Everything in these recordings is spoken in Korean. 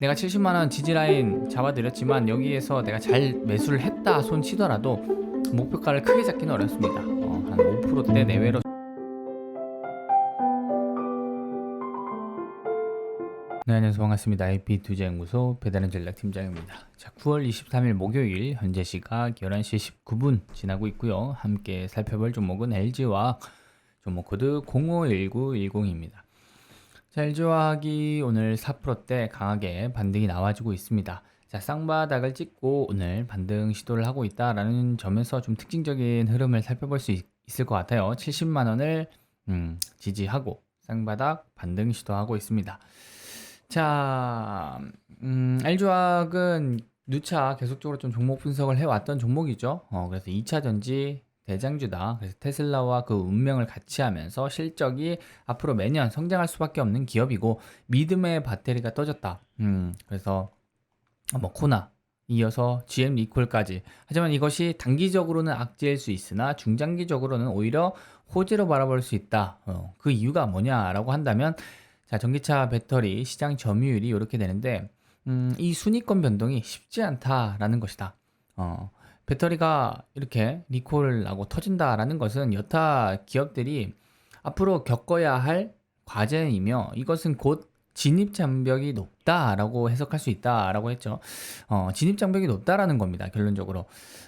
내가 70만 원 지지 라인 잡아드렸지만 여기에서 내가 잘 매수를 했다 손 치더라도 목표가를 크게 잡기는 어렵습니다. 어, 한 5%대 내외로. 네, 안녕하세요. 반갑습니다. IP 투자연구소 배달의 전략 팀장입니다. 자, 9월 23일 목요일 현재 시각 11시 19분 지나고 있고요. 함께 살펴볼 종목은 LG화학 종목 코드 051910입니다. 자, LG화학이 오늘 4%대 강하게 반등이 나와주고 있습니다. 자, 쌍바닥을 찍고 오늘 반등 시도를 하고 있다라는 점에서 좀 특징적인 흐름을 살펴볼 수 있, 을것 같아요. 70만 원을 음, 지지하고 쌍바닥 반등 시도하고 있습니다. 자, 음, LG화학은 누차 계속적으로 좀 종목 분석을 해왔던 종목이죠. 어, 그래서 2차 전지 대장주다. 그래서 테슬라와 그 운명을 같이 하면서 실적이 앞으로 매년 성장할 수밖에 없는 기업이고 믿음의 배터리가 떠졌다. 음, 그래서 뭐 코나 이어서 GM 리콜까지. 하지만 이것이 단기적으로는 악재일 수 있으나 중장기적으로는 오히려 호재로 바라볼 수 있다. 어, 그 이유가 뭐냐라고 한다면 자, 전기차 배터리 시장 점유율이 이렇게 되는데 음, 이 순위권 변동이 쉽지 않다라는 것이다. 어, 배터리가 이렇게 리콜을 나고 터진다라는 것은 여타 기업들이 앞으로 겪어야 할 과제이며 이것은 곧 진입 장벽이 높다라고 해석할 수 있다라고 했죠. 어, 진입 장벽이 높다라는 겁니다. 결론적으로.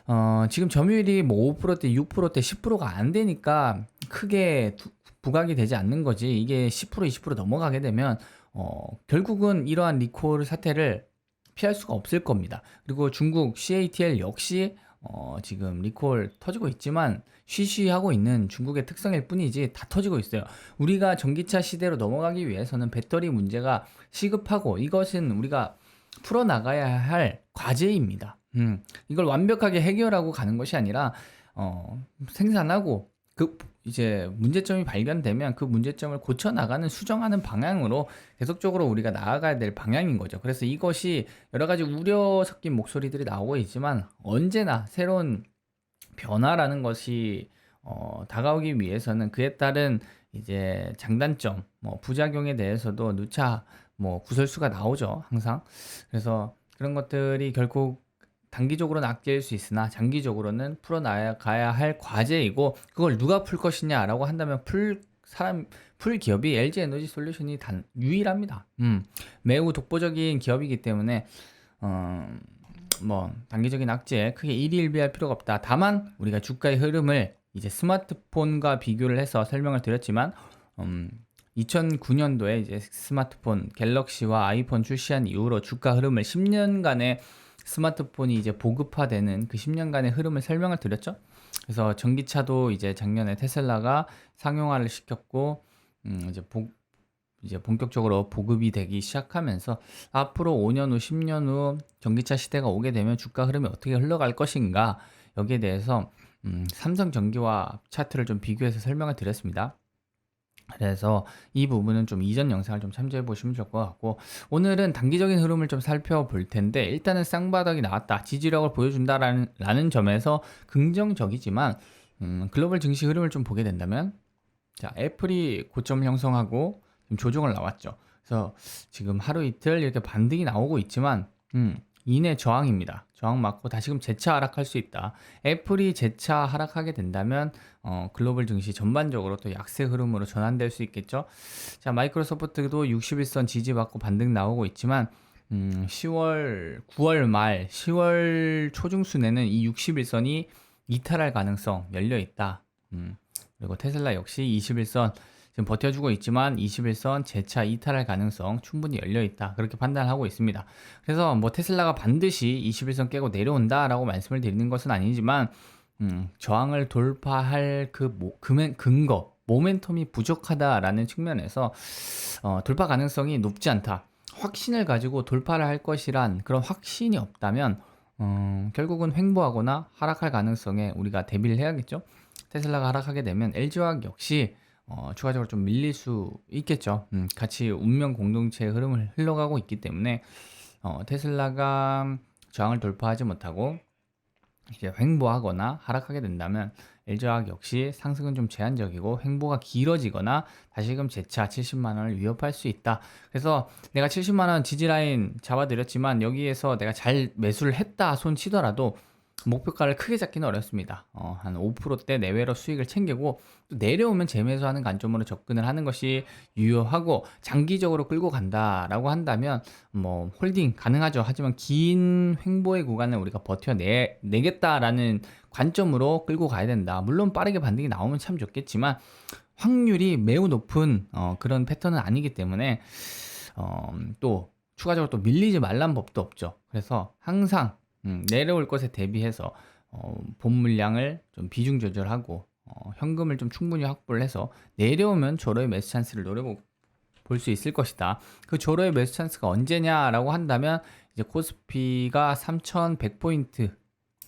어, 지금 점유율이 뭐 5%대, 6%대, 10%가 안 되니까 크게 두- 부각이 되지 않는 거지. 이게 10% 20% 넘어가게 되면 어, 결국은 이러한 리콜 사태를 피할 수가 없을 겁니다. 그리고 중국 CATL 역시 어, 지금 리콜 터지고 있지만 쉬쉬하고 있는 중국의 특성일 뿐이지 다 터지고 있어요. 우리가 전기차 시대로 넘어가기 위해서는 배터리 문제가 시급하고 이것은 우리가 풀어나가야 할 과제입니다. 음, 이걸 완벽하게 해결하고 가는 것이 아니라 어, 생산하고 그 이제 문제점이 발견되면 그 문제점을 고쳐 나가는 수정하는 방향으로 계속적으로 우리가 나아가야 될 방향인 거죠. 그래서 이것이 여러 가지 우려 섞인 목소리들이 나오고 있지만 언제나 새로운 변화라는 것이 어, 다가오기 위해서는 그에 따른 이제 장단점, 뭐 부작용에 대해서도 누차 뭐 구설수가 나오죠, 항상. 그래서 그런 것들이 결국 단기적으로는 악재일 수 있으나 장기적으로는 풀어나가야 할 과제이고 그걸 누가 풀 것이냐라고 한다면 풀 사람 풀 기업이 LG 에너지 솔루션이 단 유일합니다. 음, 매우 독보적인 기업이기 때문에 어, 뭐 단기적인 악재에 크게 일희일비할 필요가 없다. 다만 우리가 주가의 흐름을 이제 스마트폰과 비교를 해서 설명을 드렸지만 음, 2009년도에 이제 스마트폰 갤럭시와 아이폰 출시한 이후로 주가 흐름을 10년간의 스마트폰이 이제 보급화되는 그 10년간의 흐름을 설명을 드렸죠. 그래서 전기차도 이제 작년에 테슬라가 상용화를 시켰고 음, 이제 복 이제 본격적으로 보급이 되기 시작하면서 앞으로 5년 후, 10년 후 전기차 시대가 오게 되면 주가 흐름이 어떻게 흘러갈 것인가 여기에 대해서 음, 삼성 전기와 차트를 좀 비교해서 설명을 드렸습니다. 그래서 이 부분은 좀 이전 영상을 좀 참조해 보시면 좋을 것 같고 오늘은 단기적인 흐름을 좀 살펴볼 텐데 일단은 쌍바닥이 나왔다 지지력을 보여준다라는 라는 점에서 긍정적이지만 음, 글로벌 증시 흐름을 좀 보게 된다면 자 애플이 고점 형성하고 좀 조정을 나왔죠. 그래서 지금 하루 이틀 이렇게 반등이 나오고 있지만 음, 이내 저항입니다 저항 맞고 다시금 재차 하락할 수 있다 애플이 재차 하락하게 된다면 어, 글로벌 증시 전반적으로 또 약세 흐름으로 전환될 수 있겠죠. 자, 마이크로소프트도 61선 지지받고 반등 나오고 있지만 음, 10월, 9월 말, 10월 초중순에는 이 61선이 이탈할 가능성 열려 있다. 음, 그리고 테슬라 역시 21선 지금 버텨주고 있지만 21선 재차 이탈할 가능성 충분히 열려 있다. 그렇게 판단하고 있습니다. 그래서 뭐 테슬라가 반드시 21선 깨고 내려온다라고 말씀을 드리는 것은 아니지만 음, 저항을 돌파할 그 모, 금, 근거, 모멘텀이 부족하다라는 측면에서 어, 돌파 가능성이 높지 않다. 확신을 가지고 돌파를 할 것이란 그런 확신이 없다면 음, 결국은 횡보하거나 하락할 가능성에 우리가 대비를 해야겠죠. 테슬라가 하락하게 되면 LG화학 역시 어, 추가적으로 좀 밀릴 수 있겠죠. 음, 같이 운명 공동체의 흐름을 흘러가고 있기 때문에 어, 테슬라가 저항을 돌파하지 못하고 이제 횡보하거나 하락하게 된다면 LG화학 역시 상승은 좀 제한적이고 횡보가 길어지거나 다시금 재차 70만 원을 위협할 수 있다. 그래서 내가 70만 원 지지 라인 잡아드렸지만 여기에서 내가 잘 매수를 했다 손 치더라도 목표가를 크게 잡기는 어렵습니다. 어, 한 5%대 내외로 수익을 챙기고 또 내려오면 재매수하는 관점으로 접근을 하는 것이 유효하고 장기적으로 끌고 간다라고 한다면 뭐 홀딩 가능하죠. 하지만 긴 횡보의 구간을 우리가 버텨내 내겠다라는 관점으로 끌고 가야 된다. 물론 빠르게 반등이 나오면 참 좋겠지만 확률이 매우 높은 어, 그런 패턴은 아니기 때문에 어, 또 추가적으로 또 밀리지 말란 법도 없죠. 그래서 항상 음, 내려올 것에 대비해서 어, 본 물량을 좀 비중 조절하고 어, 현금을 좀 충분히 확보를 해서 내려오면 조로의 매수 찬스를 노려볼 수 있을 것이다. 그 조로의 매수 찬스가 언제냐라고 한다면 이제 코스피가 3,100포인트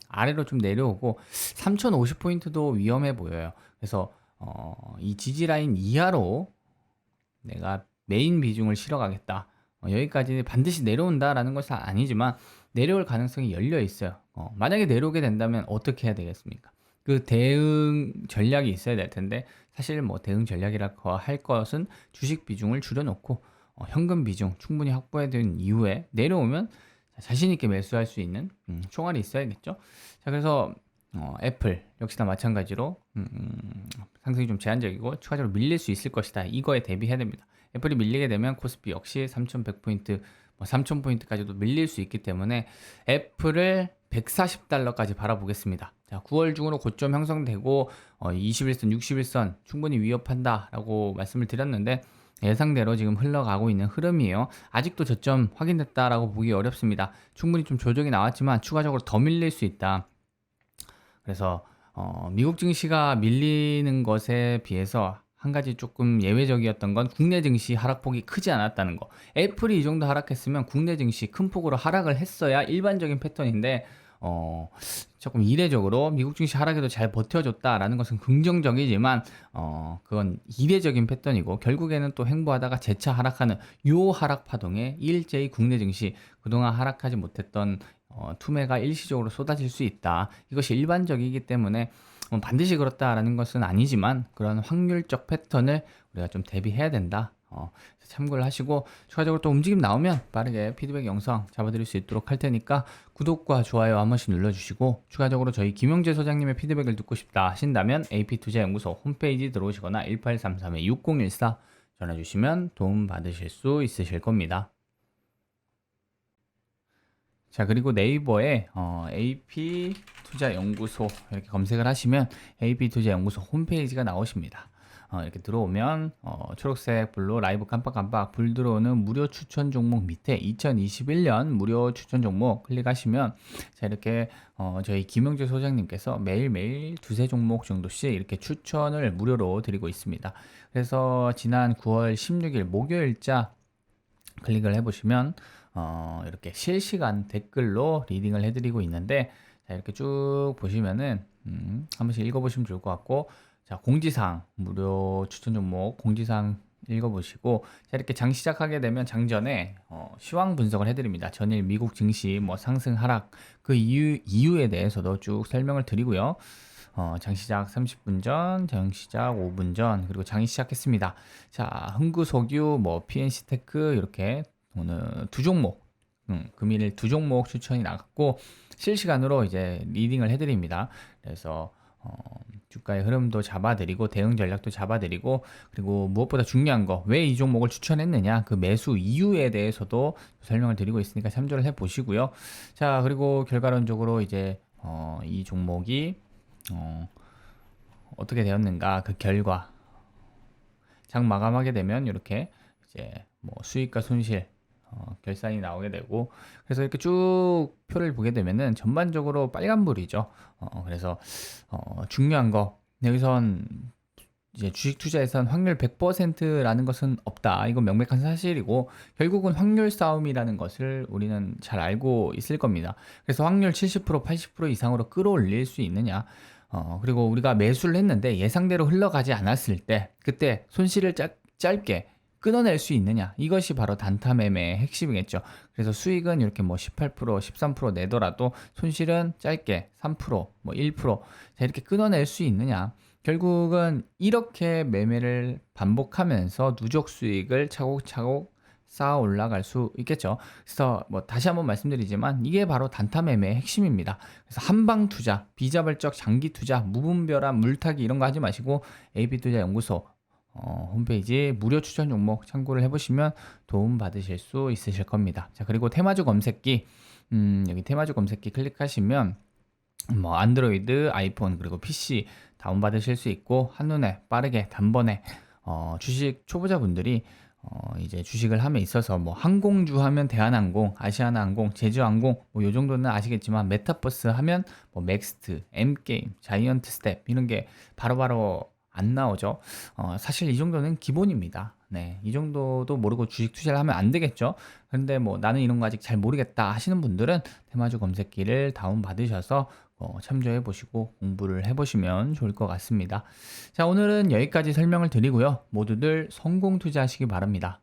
아래로 좀 내려오고 3,050포인트도 위험해 보여요. 그래서 어, 이 지지 라인 이하로 내가 메인 비중을 실어가겠다. 어, 여기까지 반드시 내려온다라는 것은 아니지만 내려올 가능성이 열려 있어요. 어, 만약에 내려오게 된다면 어떻게 해야 되겠습니까? 그 대응 전략이 있어야 될 텐데 사실 뭐 대응 전략이라고 할 것은 주식 비중을 줄여놓고 어, 현금 비중 충분히 확보해야 되는 이후에 내려오면 자신 있게 매수할 수 있는 음, 총알이 있어야겠죠. 자 그래서 어, 애플 역시나 마찬가지로 음, 음, 상승이 좀 제한적이고 추가적으로 밀릴 수 있을 것이다. 이거에 대비해야 됩니다. 애플이 밀리게 되면 코스피 역시 3,100포인트, 뭐 3,000포인트까지도 밀릴 수 있기 때문에 애플을 140달러까지 바라보겠습니다. 자, 9월 중으로 고점 형성되고 어, 21선, 61선 충분히 위협한다라고 말씀을 드렸는데 예상대로 지금 흘러가고 있는 흐름이에요. 아직도 저점 확인됐다라고 보기 어렵습니다. 충분히 좀 조정이 나왔지만 추가적으로 더 밀릴 수 있다. 그래서 어, 미국 증시가 밀리는 것에 비해서 한 가지 조금 예외적이었던 건 국내 증시 하락폭이 크지 않았다는 거. 애플이 이 정도 하락했으면 국내 증시 큰 폭으로 하락을 했어야 일반적인 패턴인데 어, 조금 이례적으로 미국 증시 하락에도 잘 버텨줬다라는 것은 긍정적이지만, 어, 그건 이례적인 패턴이고, 결국에는 또 횡보하다가 재차 하락하는 요 하락 파동에 일제히 국내 증시 그동안 하락하지 못했던 어, 투매가 일시적으로 쏟아질 수 있다. 이것이 일반적이기 때문에 뭐 반드시 그렇다라는 것은 아니지만 그런 확률적 패턴을 우리가 좀 대비해야 된다. 어, 참고를 하시고 추가적으로 또 움직임 나오면 빠르게 피드백 영상 잡아드릴 수 있도록 할 테니까 구독과 좋아요 한 번씩 눌러주시고 추가적으로 저희 김영재 소장님의 피드백을 듣고 싶다 하신다면 AP투자연구소 홈페이지 들어오시거나 1833-6014 전화 주시면 도움 받으실 수 있으실 겁니다. 자 그리고 네이버에 어, AP 투자연구소 이렇게 검색을 하시면 AP 투자연구소 홈페이지가 나오십니다. 어, 이렇게 들어오면 어, 초록색 불로 라이브 깜빡깜빡 불 들어오는 무료 추천 종목 밑에 2021년 무료 추천 종목 클릭하시면 자 이렇게 어, 저희 김영재 소장님께서 매일매일 두세 종목 정도씩 이렇게 추천을 무료로 드리고 있습니다. 그래서 지난 9월 16일 목요일자 클릭을 해보시면 어, 이렇게 실시간 댓글로 리딩을 해드리고 있는데 자, 이렇게 쭉 보시면은 음, 한 번씩 읽어보시면 좋을 것 같고 자 공지사항 무료 추천 종목 공지사항 읽어보시고 자 이렇게 장 시작하게 되면 장전에 어, 시황 분석을 해드립니다. 전일 미국 증시 뭐 상승 하락 그 이유 이유에 대해서도 쭉 설명을 드리고요. 어, 장 시작 30분 전, 장 시작 5분 전, 그리고 장이 시작했습니다. 자, 흥구 석유, 뭐 PNC 테크 이렇게 오늘 두 종목, 음, 금일 두 종목 추천이 나갔고 실시간으로 이제 리딩을 해드립니다. 그래서 어, 주가의 흐름도 잡아드리고 대응 전략도 잡아드리고 그리고 무엇보다 중요한 거 왜 이 종목을 추천했느냐 그 매수 이유에 대해서도 설명을 드리고 있으니까 참조를 해 보시고요. 자 그리고 결과론적으로 이제 어, 이 종목이 어, 어떻게 되었는가 그 결과 장 마감하게 되면 이렇게 이제 뭐 수익과 손실 어, 결산이 나오게 되고 그래서 이렇게 쭉 표를 보게 되면은 전반적으로 빨간불이죠. 어, 그래서 어, 중요한 거 여기선 이제 주식 투자에선 확률 100%라는 것은 없다. 이건 명백한 사실이고 결국은 확률 싸움이라는 것을 우리는 잘 알고 있을 겁니다. 그래서 확률 70% 80% 이상으로 끌어올릴 수 있느냐? 어, 그리고 우리가 매수를 했는데 예상대로 흘러가지 않았을 때 그때 손실을 짧, 짧게 끊어낼 수 있느냐 이것이 바로 단타 매매의 핵심이겠죠. 그래서 수익은 이렇게 뭐 18%, 13% 내더라도 손실은 짧게 3%, 뭐 1%, 자 이렇게 끊어낼 수 있느냐. 결국은 이렇게 매매를 반복하면서 누적 수익을 차곡차곡 쌓아 올라갈 수 있겠죠. 그래서 뭐 다시 한번 말씀드리지만 이게 바로 단타 매매의 핵심입니다. 그래서 한방 투자, 비자발적 장기 투자, 무분별한 물타기 이런 거 하지 마시고 AB 투자 연구소 어, 홈페이지 무료 추천 종목 참고를 해보시면 도움 받으실 수 있으실 겁니다. 자 그리고 테마주 검색기 음, 여기 테마주 검색기 클릭하시면 뭐 안드로이드, 아이폰 그리고 PC 다운 받으실 수 있고 한눈에 빠르게 단번에 어, 주식 초보자분들이 어, 이제 주식을 함에 있어서 뭐 항공주 하면 대한항공, 아시아나항공, 제주항공 뭐 요 정도는 아시겠지만 메타버스 하면 뭐 맥스트, M게임, 자이언트 스텝 이런 게 바로바로 안 나오죠. 어, 사실 이 정도는 기본입니다. 네, 이 정도도 모르고 주식 투자를 하면 안 되겠죠. 근데 뭐 나는 이런 거 아직 잘 모르겠다 하시는 분들은 테마주 검색기를 다운 받으셔서 어, 참조해 보시고 공부를 해 보시면 좋을 것 같습니다. 자, 오늘은 여기까지 설명을 드리고요. 모두들 성공 투자하시기 바랍니다.